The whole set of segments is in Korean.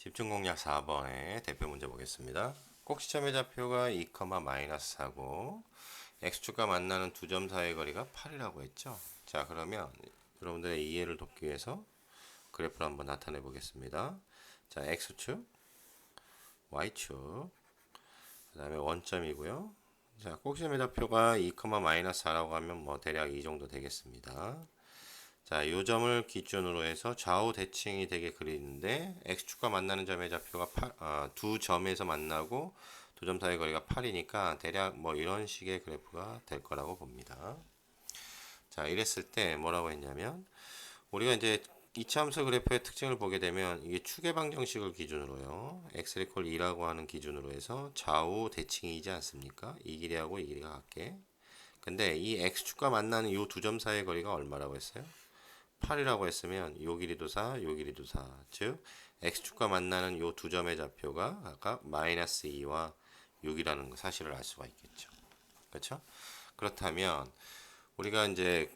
집중 공략 4번의 대표 문제 보겠습니다. 꼭 시점의 좌표가 2, 마이너스 4고 x축과 만나는 두 점 사이의 거리가 8이라고 했죠. 자, 그러면 여러분들의 이해를 돕기 위해서 그래프를 한번 나타내 보겠습니다. 자, x축, y축, 그 다음에 원점이고요. 자, 꼭 시점의 좌표가 2, 마이너스 4라고 하면 뭐 대략 이 정도 되겠습니다. 자, 요 점을 기준으로 해서 좌우 대칭이 되게 그리는데 x축과 만나는 점의 좌표가 8, 아, 두 점에서 만나고 두 점 사이의 거리가 8이니까 대략 뭐 이런 식의 그래프가 될 거라고 봅니다. 자, 이랬을 때 뭐라고 했냐면 우리가 이제 이차함수 그래프의 특징을 보게 되면 이게 축의 방정식을 기준으로요. x 이퀄 2라고 하는 기준으로 해서 좌우 대칭이지 않습니까? 이 길이하고 이 길이가 같게. 근데 이 x축과 만나는 이 두 점 사이의 거리가 얼마라고 했어요? 8이라고 했으면 요 길이도 4, 요 길이도 4. 즉 x축과 만나는 요 두 점의 좌표가 각각 마이너스 2와 6이라는 사실을 알 수가 있겠죠. 그렇죠? 그렇다면 우리가 이제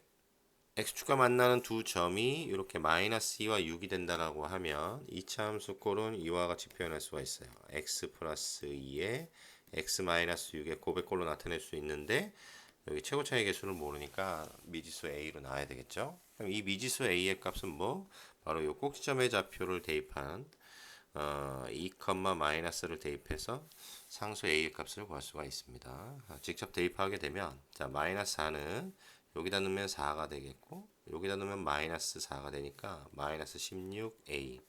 x축과 만나는 두 점이 이렇게 마이너스 2와 6이 된다라고 하면 이차 함수 꼴은 이와 같이 표현할 수가 있어요. x 플러스 2에 x 마이너스 6의 고백꼴로 나타낼 수 있는데 여기 최고 차이 개수를 모르니까 미지수 a로 나와야 되겠죠. 그럼 이 미지수 a의 값은 뭐? 바로 이 꼭지점의 좌표를 대입한 어, 2, 마이너스를 대입해서 상수 a의 값을 구할 수가 있습니다. 아, 직접 대입하게 되면 자 마이너스 4는 여기다 넣으면 4가 되겠고 여기다 넣으면 마이너스 4가 되니까 마이너스 16a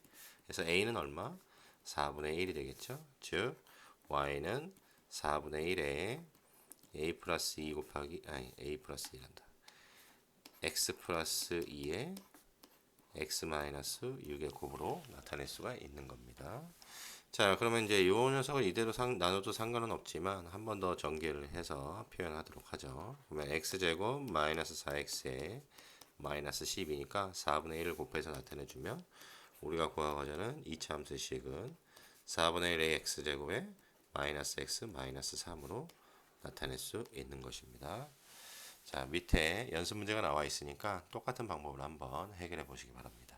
그래서 a는 얼마? 4분의 1이 되겠죠. 즉 y는 4분의 1에 a 플러스 2 곱하기 아니 a 플러스 2란다. x 플러스 2에 x 마이너스 6의 곱으로 나타낼 수가 있는 겁니다. 자, 그러면 이제 요 녀석을 이대로 상, 나눠도 상관은 없지만 한 번 더 전개를 해서 표현하도록 하죠. 그러면 x제곱 마이너스 4x에 마이너스 10이니까 4분의 1을 곱해서 나타내주면 우리가 구하고자는 2차 함수의 식은 4분의 1의 x제곱에 마이너스 x 마이너스 3으로 나타낼 수 있는 것입니다. 자, 밑에 연습 문제가 나와 있으니까 똑같은 방법을 한번 해결해 보시기 바랍니다.